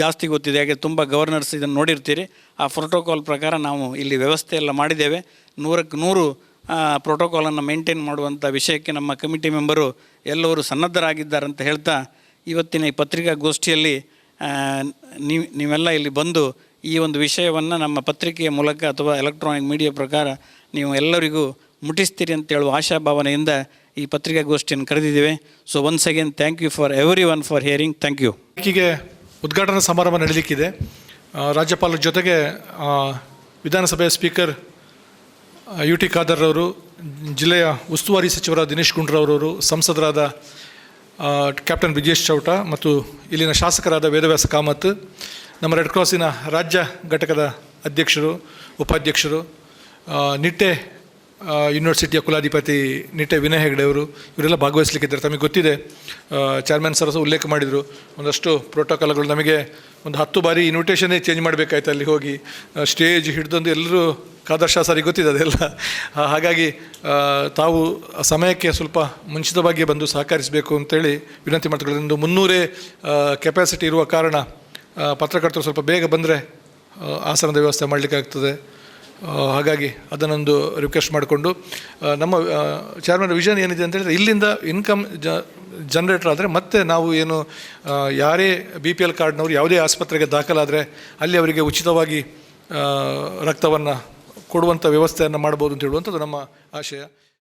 ಜಾಸ್ತಿ ಗೊತ್ತಿದೆ. ಯಾಕೆ ತುಂಬ ಗವರ್ನರ್ಸ್ ಇದನ್ನು ನೋಡಿರ್ತೀರಿ. ಆ ಪ್ರೋಟೋಕಾಲ್ ಪ್ರಕಾರ ನಾವು ಇಲ್ಲಿ ವ್ಯವಸ್ಥೆ ಎಲ್ಲ ಮಾಡಿದ್ದೇವೆ. ನೂರಕ್ಕೆ ನೂರು ಪ್ರೋಟೋಕಾಲನ್ನು ಮೇಂಟೈನ್ ಮಾಡುವಂಥ ವಿಷಯಕ್ಕೆ ನಮ್ಮ ಕಮಿಟಿ ಮೆಂಬರು ಎಲ್ಲರೂ ಸನ್ನದ್ಧರಾಗಿದ್ದಾರಂತ ಹೇಳ್ತಾ ಇವತ್ತಿನ ಈ ಪತ್ರಿಕಾಗೋಷ್ಠಿಯಲ್ಲಿ ನೀವು, ನೀವೆಲ್ಲ ಇಲ್ಲಿ ಬಂದು ಈ ಒಂದು ವಿಷಯವನ್ನು ನಮ್ಮ ಪತ್ರಿಕೆಯ ಮೂಲಕ ಅಥವಾ ಎಲೆಕ್ಟ್ರಾನಿಕ್ ಮೀಡಿಯಾ ಪ್ರಕಾರ ನೀವು ಎಲ್ಲರಿಗೂ ಮುಟ್ಟಿಸ್ತೀರಿ ಅಂತ ಹೇಳುವ ಆಶಾಭಾವನೆಯಿಂದ ಈ ಪತ್ರಿಕಾಗೋಷ್ಠಿಯನ್ನು ಕರೆದಿದ್ದೇವೆ. So once again thank you for everyone for hearing thank you ಹೀಗೆ ಉದ್ಘಾಟನಾ ಸಮಾರಂಭ ನಡೀಲಿಕ್ಕಿದೆ. ರಾಜ್ಯಪಾಲರ ಜೊತೆಗೆ ವಿಧಾನಸಭೆಯ ಸ್ಪೀಕರ್ ಯು ಟಿ ಖಾದರ್ ಅವರು ಜಿಲ್ಲೆಯ ಉಸ್ತುವಾರಿ ಸಚಿವರ ದಿನೇಶ್ ಗುಂಡ್ರವರವರು, ಸಂಸದರಾದ ಕ್ಯಾಪ್ಟನ್ ಬ್ರಿಜೇಶ್ ಚೌಟ ಮತ್ತು ಇಲ್ಲಿನ ಶಾಸಕರಾದ ವೇದವ್ಯಾಸ ಕಾಮತ್ ನಮ್ಮ ರೆಡ್ ಕ್ರಾಸಿನ ರಾಜ್ಯ ಘಟಕದ ಅಧ್ಯಕ್ಷರು, ಉಪಾಧ್ಯಕ್ಷರು ನಿಟ್ಟೆ ಯೂನಿವರ್ಸಿಟಿಯ ಕುಲಾಧಿಪತಿ ನಿಟ್ಟೆ ವಿನಯ್ ಹೆಗಡೆ ಅವರು, ಇವರೆಲ್ಲ ಭಾಗವಹಿಸಲಿಕ್ಕಿದ್ದಾರೆ. ತಮಗೆ ಗೊತ್ತಿದೆ ಚೇರ್ಮನ್ ಸರ್ ಉಲ್ಲೇಖ ಮಾಡಿದರು. ಒಂದಷ್ಟು ಪ್ರೋಟೋಕಾಲ್ಗಳು ನಮಗೆ ಒಂದು ಹತ್ತು ಬಾರಿ ಇನ್ವಿಟೇಷನ್ನೇ ಚೇಂಜ್ ಮಾಡಬೇಕಾಯ್ತು ಅಲ್ಲಿ ಹೋಗಿ. ಸ್ಟೇಜ್ ಹಿಡಿದೊಂದು ಎಲ್ಲರೂ ಕಾದರ್ಶ ಸರಿಗೆ ಗೊತ್ತಿದೆ ಅದೆಲ್ಲ. ಹಾಗಾಗಿ ತಾವು ಸಮಯಕ್ಕೆ ಸ್ವಲ್ಪ ಮುಂಚಿತವಾಗಿ ಬಂದು ಸಹಕರಿಸಬೇಕು ಅಂತೇಳಿ ವಿನಂತಿ ಮಾಡ್ತಾರೆ ಒಂದು ಮುನ್ನೂರೇ ಕೆಪಾಸಿಟಿ ಇರುವ ಕಾರಣ ಪತ್ರಕರ್ತರು ಸ್ವಲ್ಪ ಬೇಗ ಬಂದರೆ ಆಸನದ ವ್ಯವಸ್ಥೆ ಮಾಡಲಿಕ್ಕಾಗ್ತದೆ. ಹಾಗಾಗಿ ಅದನ್ನೊಂದು ರಿಕ್ವೆಸ್ಟ್ ಮಾಡಿಕೊಂಡು ನಮ್ಮ ಚೇರ್ಮನ್ ವಿಷನ್ ಏನಿದೆ ಅಂತ ಹೇಳಿದ್ರೆ, ಇಲ್ಲಿಂದ ಇನ್ಕಮ್ ಜ ಜನ್ರೇಟರ್ ಆದರೆ ಮತ್ತೆ ನಾವು ಏನು ಯಾರೇ ಬಿ ಪಿ ಎಲ್ ಕಾರ್ಡ್ನವರು ಯಾವುದೇ ಆಸ್ಪತ್ರೆಗೆ ದಾಖಲಾದರೆ ಅಲ್ಲಿ ಅವರಿಗೆ ಉಚಿತವಾಗಿ ರಕ್ತವನ್ನು ಕೊಡುವಂಥ ವ್ಯವಸ್ಥೆಯನ್ನು ಮಾಡ್ಬೋದು ಅಂತ ಹೇಳುವಂಥದ್ದು ನಮ್ಮ ಆಶಯ.